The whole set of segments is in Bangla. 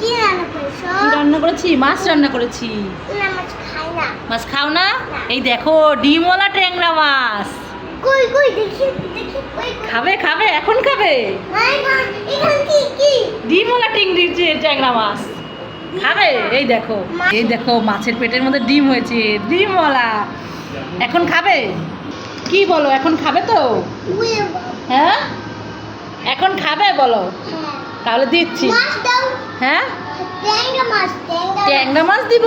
কি রান্না করেছ? রান্না করেছি মাছ রান্না করেছি। না মাছ খাই না। মাছ খাও না? এই দেখো ডিমওয়ালা ট্যাংরা মাছ। কই কই দেখি দেখি কই কই। খাবে খাবে এখন খাবে? এখান কি কি? ডিমওয়ালা টিংড়ি যে ট্যাংরা মাছ। খাবে? এই দেখো। এই দেখো মাছের পেটের মধ্যে ডিম হয়েছে। ডিমওয়ালা এখন খাবে? কি বলো এখন খাবে তো? হ্যাঁ? এখন খাবে বলো? হ্যাঁ। তাহলে দিচ্ছি। হ্যাঁ? ট্যাংরা মাছ দিব?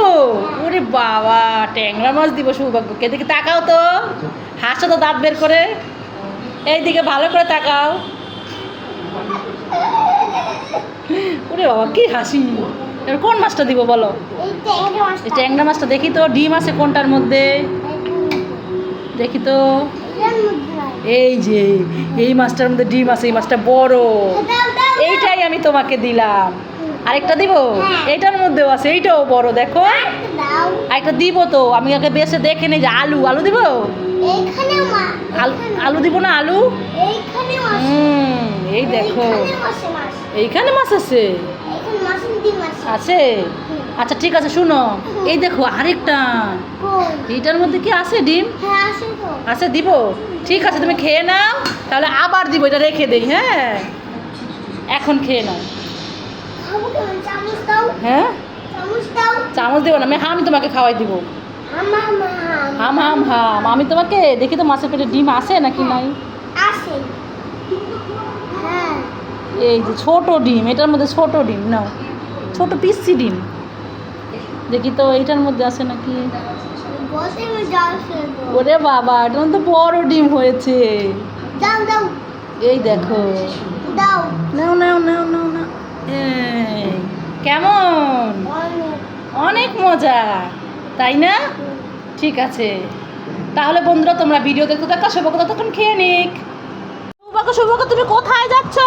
ওরে বাবা ট্যাংরা মাছ দিব সৌভাগ্যকে এদিকে তাকাও তো। হাসো তো দাঁত বের করে। এইদিকে ভালো করে তাকাও। ওরে বাবা কি হাসি। এবার কোন মাছটা দিব বলো? ট্যাংরা মাছটা। দেখি তো ডিম আছে কোনটার মধ্যে? দেখি তো। এই যে এই মাছটার মধ্যে ডিম আছে এই মাছটা বড়। এইটাই আমি তোমাকে দিলাম। আরেকটা দিব। এইটার মধ্যেও আছে এইটাও বড় দেখো। আরেকটা দিব তো আমি আগে বেছে দেখে নেই যে আলু আলু দিব? আলু আলু দিব না আলু? হুম এই দেখো। এইখানে মাছ আছে? আছে আচ্ছা ঠিক আছে শুনো। এই দেখো আরেকটা। এইটার মধ্যে কি আছে ডিম? হ্যাঁ আছে দিব? ঠিক আছে তুমি খেয়ে নাও তাহলে আবার দিব এটা রেখে দেই হ্যাঁ? এখন খেয়ে নাও। হ্যাঁ? চামচ দেবো না আমি আমি তোমাকে খাওয়াই দিব। হাম হাম হাম। আমি তোমাকে দেখি তো মাছের পেটে ডিম আসে নাকি নাই? হ্যাঁ। এই যে ছোট ডিম এটার মধ্যে ছোট ডিম নাও। ছোট পিসি ডিম। দেখি তো এইটার মধ্যে আছে নাকি? ওরে বাবা এটার মধ্যে বড় ডিম হয়েছে। এই দেখো। দাও। নাও নাও নাও নাও না এই, কেমন? অনেক মজা তাই না? ঠিক আছে। তাহলে বন্ধুরা তোমরা ভিডিও দেখতে থাকা সৌভাগ্য ততক্ষণ খেয়ে নিক। সৌভাগ্য সৌভাগ্য তুমি কোথায় যাচ্ছ?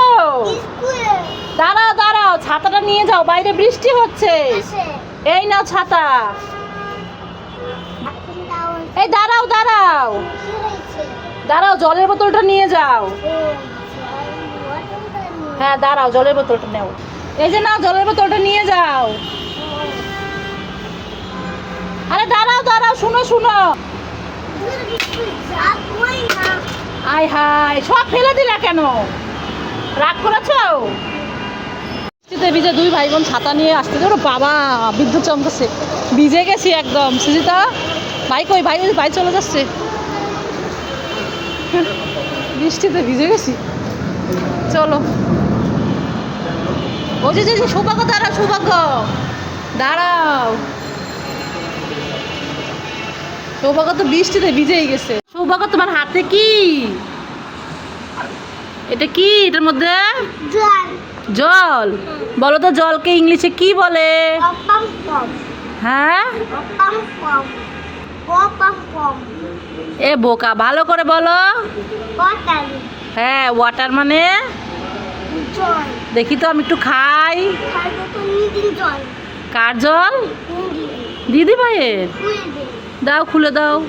দাঁড়াও দাঁড়াও ছাতাটা নিয়ে যাও বাইরে বৃষ্টি হচ্ছে। এই নাও ছাতা। এই দাঁড়াও দাঁড়াও। দাঁড়াও জলের বোতলটা নিয়ে যাও। হ্যাঁ দাঁড়াও, জলের বোতলটা নেও। এই যে নাও, জলের বোতলটা নিয়ে যাও। আরে দাঁড়াও দাঁড়াও, শুনো শুনো। আয় হায়, সব ফেলে দিলা কেন? রাগ করেছ? বৃষ্টিতে ভিজে দুই ভাই বোন ছাতা নিয়ে আসতে ওরে বাবা, বিদ্যুৎ চমকেছে। ভিজে গেছি একদম। সুজিতা, ভাই কই? ভাই ভাই চলে যাচ্ছে। বৃষ্টিতে ভিজে গেছি। চলো। ওই যে সৌভাগ্য দাঁড়াও সৌভাগ্য। দাঁড়াও। সৌভাগ্য তো বৃষ্টিতে ভিজেই গেছে। সৌভাগ্য তোমার হাতে কি? এটা কি? এটার মধ্যে? জল। বলো তো জলকে ইংলিশে কি বলে? হ্যাঁ? এ বোকা ভালো করে বলো। হ্যাঁ ওয়াটার মানে? দেখি তো আমি একটু খাই। কার জল? দিদি ভাইয়ের। দাও খুলে দাও।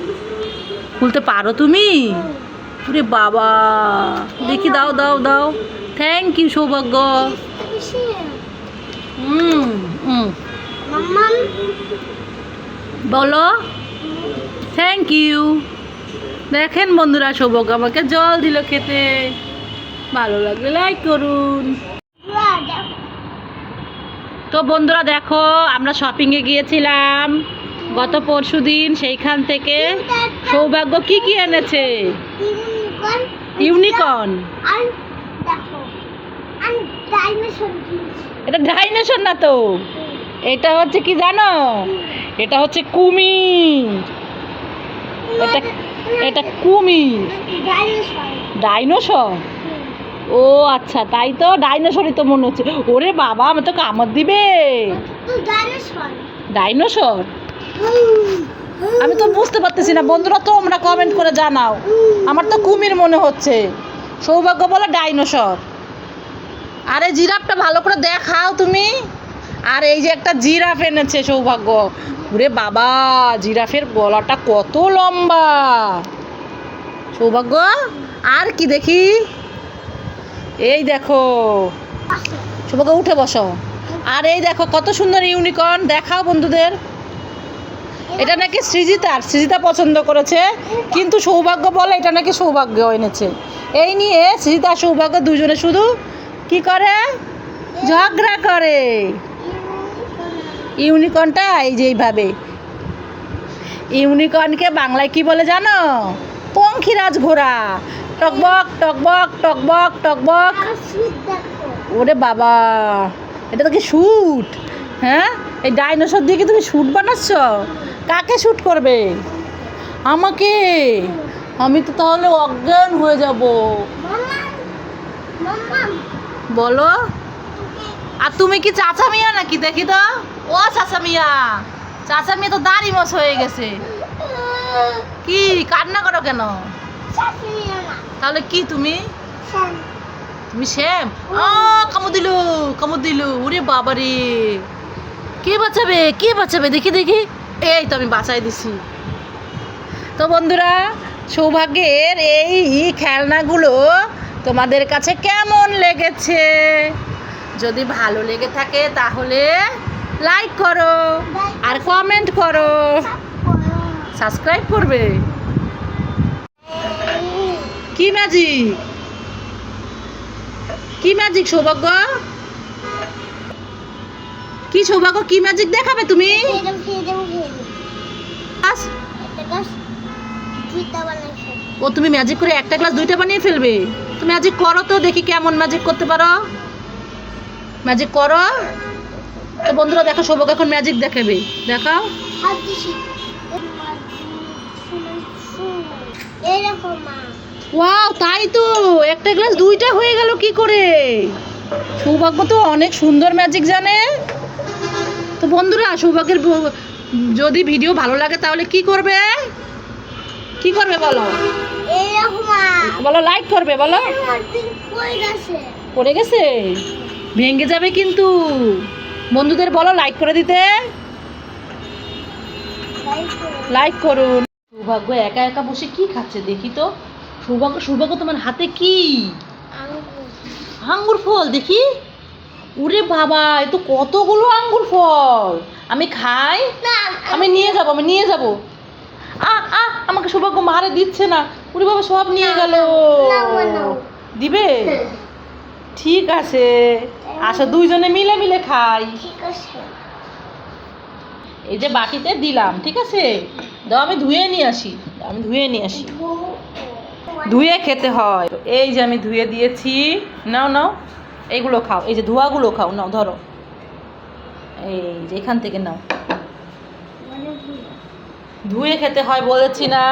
খুলতে পারো তুমি? ওরে বাবা। দেখি দাও দাও দাও। থ্যাংক ইউ সৌভাগ্য। হুম হুম। বলো। থ্যাংক ইউ দেখেন বন্ধুরা সৌভাগ্য আমাকে জল দিল খেতে। ভালো লাগলে লাইক করুন। তো বন্ধুরা দেখো আমরা শপিংয়ে গিয়েছিলাম। গত পরশু দিন সেইখান থেকে সৌভাগ্য কি কি এনেছে? ইউনিকর্ন। এটা ডাইনোসর না তো? এটা হচ্ছে কি জানো? এটা হচ্ছে কুমির। এটা এটা কুমির। ডাইনোসর ও আচ্ছা তাই তো ডাইনোসরই তো মনে হচ্ছে। ওরে বাবা আমি তো কামড় দিবে। ডাইনোসর ডাইনোসর আমি তো বুঝতে পারতেছি না বন্ধুরা তোমরা কমেন্ট করে জানাও। আমার তো কুমির মনে হচ্ছে। সৌভাগ্য বলে ডাইনোসর আরে জিরাফটা ভালো করে দেখাও তুমি। আর এই যে একটা জিরাফ এনেছে সৌভাগ্য। ওরে বাবা জিরাফের গলাটা কত লম্বা। সৌভাগ্য আর কি দেখি? এই দেখো। সৌভাগ্য উঠে বসো। আর এই দেখো, কত সুন্দর ইউনিকর্ন। দেখাও বন্ধুদের। এটা নাকি সৃজিতার। সৃজিতা পছন্দ করেছে। কিন্তু সৌভাগ্য বলে এটা নাকি সৌভাগ্য এনেছে। এই নিয়ে সৃজিতা সৌভাগ্য দুজনে শুধু কি করে? ঝগড়া করে। ইউনিকর্নটা এই যে এইভাবে। ইউনিকর্নকে বাংলায় কি বলে জানো? পঙ্খিরাজ ঘোড়া। টকবক টকবক টকবক টকবক। ওরে বাবা এটা তো কি শ্যুট হ্যাঁ? এই ডাইনোসর দিয়ে কি তুমি শ্যুট বানাচ্ছ? কাকে শ্যুট করবে? আমাকে? আমি তো তাহলে অজ্ঞান হয়ে যাব। বলো। আর তুমি কি চাচা মিয়া নাকি? দেখি তো। ও চাচা মিয়া। চাচা মিয়া তো দাড়ি মশ হয়ে গেছে। কি? কান্না করো কেন? তাহলে কি তুমি? তুমি শ্যাম? আ কামড় দিল কামড় দিল ওরে বাবারে। কে বাঁচাবে? কে বাঁচাবে? দেখি দেখি। এই তো আমি বাঁচাই দিছি। তো বন্ধুরা সৌভাগ্যের এই খেলনাগুলো তোমাদের কাছে কেমন লেগেছে? যদি ভালো লেগে থাকে তাহলে লাইক করো আর কমেন্ট করো। সাবস্ক্রাইব করবে। কি ম্যাজিক কি ম্যাজিক সৌভাগ্য কি সৌভাগ্য কি ম্যাজিক দেখাবে তুমি ও তুমি ম্যাজিক করে একটা গ্লাস দুইটা বানিয়ে ফেলবে তো ম্যাজিক করো তো দেখি কেমন ম্যাজিক করতে পারো ম্যাজিক করো তো বন্ধুরা দেখো সৌভাগ্য এখন ম্যাজিক দেখাবে দেখাও এরকম মা ওয়াও তাই তো। একটা গ্লাস দুইটা হয়ে গেল কি করে? সৌভাগ্য তো অনেক সুন্দর ম্যাজিক জানে। তো বন্ধুরা সৌভাগ্যের যদি ভিডিও ভালো লাগে তাহলে কি করবে? কি করবে বলো? বলো লাইক করবে বলো। পড়ে গেছে? ভেঙে যাবে কিন্তু। বন্ধুদের বলো লাইক করে দিতে। লাইক করুন। সৌভাগ্য একা একা বসে কি খাচ্ছে দেখি তো। সৌভাগ্য সৌভাগ্য তোমার হাতে কি? আঙ্গুর ফল দেখি। উরে বাবা এ তো কতগুলো আঙ্গুর ফল। আমি খাই? আমি নিয়ে যাব আমি নিয়ে যাব। আ আ আমাকে সৌভাগ্য মারে দিচ্ছে না। উরে বাবা সব নিয়ে গেল। দিবে? ঠিক আছে। আসো দুইজনে মিলে মিলে খাই। ঠিক আছে। এই যে বাটিতে দিলাম ঠিক আছে? দাও আমি ধুয়ে নিয়ে আসি। আমি ধুয়ে নিয়ে আসি। ধুয়ে খেতে হয়। এই যে আমি ধুয়ে দিয়েছি। নাও নাও এইগুলো খাও। এই যে ধোয়াগুলো খাও। নাও, ধরো। এই যে এখান থেকে নাও। ধুয়ে খেতে হয় বলেছি না।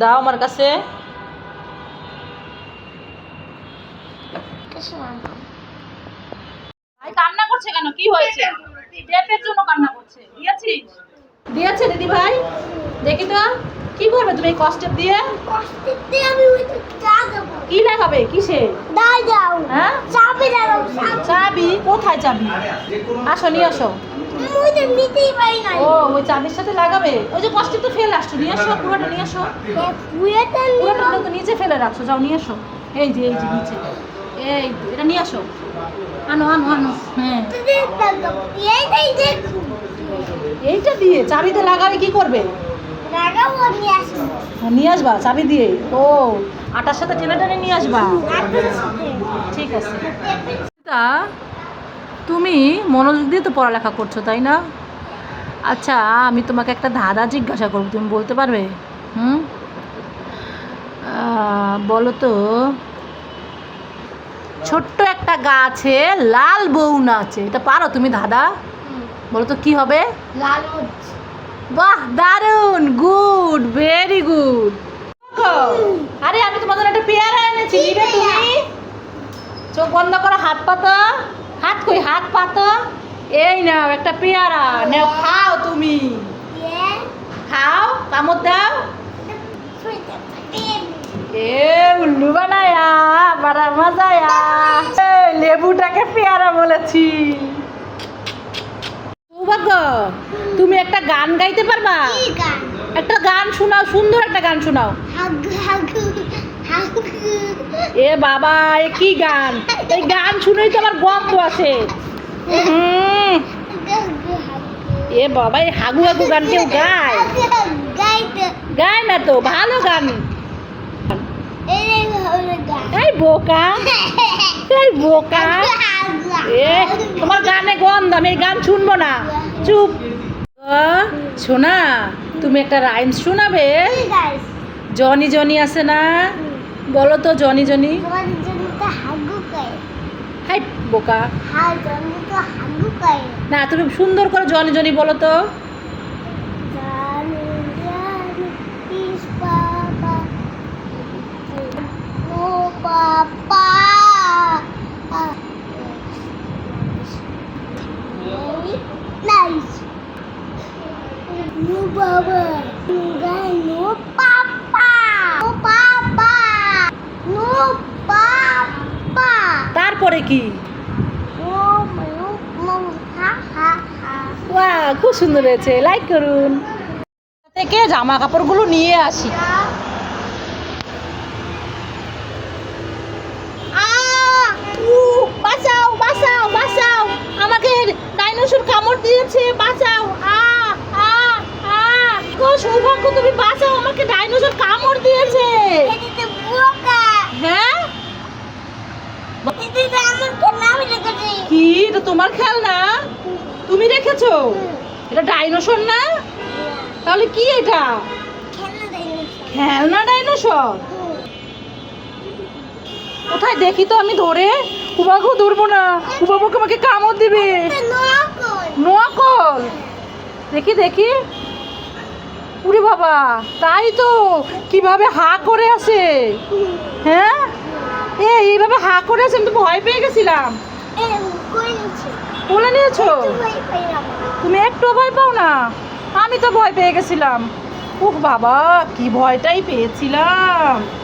দাও আমার কাছে। কান্না করছে কেন? কি হয়েছে? কান্না করছে। দিয়েছিস? দিয়েছে দিদি ভাই দেখি তো কি করবে তুমি এই কষ্টের দিয়ে? কষ্টতে আমি ওই চা দেবো। কি লাগাবে কিসে? দাও দাও। হ্যাঁ? চাবি দাও চাবি। কোথায় চাবি? আসো নিয়ে আসো। ওই তো নিতেই পারি না ও ওই চাবির সাথে লাগাবে? ওই যে কষ্টে তো ফেলে আসছো নিয়ে আসো পুরোটা নিয়ে আসো। পুরোটা তো নিচে ফেলে রাখছো যাও নিয়ে আসো। এই যে এই যে নিচে। এই এটা নিয়ে আসো। আনো আনো আনো। হ্যাঁ। এইটা দিয়ে চাবিতে লাগালে কি করবে? নিয়ে আসব। হ্যাঁ, নিয়ে আসবা চাবি দিয়ে। ও আটার সাথে টেনে টেনে নিয়ে আসবা? ঠিক আছে। তা তুমি মনোযোগ দিয়ে তো পড়ালেখা করছ তাই না? আচ্ছা আমি তোমাকে একটা ধাঁধা জিজ্ঞাসা করব তুমি বলতে পারবে? হুম? বলো তো ছোট্ট একটা গাছে লাল বউ নাচে। এটা পারো তুমি ধাঁধা? বলো তো কি হবে? বাহ দারুণ গুড ভেরি গুড। আরে আমি তোমাদের একটা পেয়ারা এনেছি নিবে তুমি? চোখ বন্ধ করো হাত পাতো হাত কই? হাত পাতো এই নাও একটা পেয়ারা। নাও খাও তুমি। খাও কামড় দাও। এ উল্লু বানায়া বড় মজায়া। লেবুটাকে পেয়ারা বলেছি। সৌভাগ্য তুমি একটা গান গাইতে পারবা? একটা গান শোনাও সুন্দর একটা গান শোনাও। এ বাবা এ কি গান? এই গান শুনেই তো আমার হাগু হাগু এ বাবা এই হাগু হাগু গান কেউ গায়? গায় না তো ভালো গান। গান। এই বোকা। এই বোকা। এ তোমার গানে গন্ধ আমি এই গান শুনব না। চুপ। শোনা তুমি একটা রাইমস শোনাবে? জনি জনি আছে না? বলো তো জনি জনি। হাই বোকা। গায় না তুমি সুন্দর করে জনি জনি বলো তো জানি জানি ইস বাবা ও বাবা নাইস নো বাবা no papa no papa no papa তারপরে কি? খুব সুন্দর হয়েছে। লাইক করুন। থেকে জামা কাপড়গুলো নিয়ে আসি। বাঁচাও বাঁচাও আমাকে ডাইনোসর কামড় দিয়েছে, বাঁচাও। সৌভাগ্য তুমি বাঁচাও আমাকে ডাইনোসর কামড় দিয়েছে। হ্যাঁ? কি? এটা তোমার খেলনা? তুমি রেখেছো? এটা ডাইনোসর না? তাহলে কি এটা? খেলনা ডাইনোসর। কোথায়? দেখি তো আমি ধরে। উবাকেও ধরবো না। উবাবুকে আমাকে কামড় দিবে। নোয়াকল? দেখি দেখি। উরে বাবা, তাই তো, কীভাবে হা করে আছে? হ্যাঁ? এ, এইভাবে হা করে আছে, আমি তো ভয় পেয়ে গেছিলাম। বলে নিয়েছো? তুমি একটু ভয় পাও না? আমি তো ভয় পেয়ে গেছিলাম। উহ বাবা, কি ভয়টাই পেয়েছিলাম।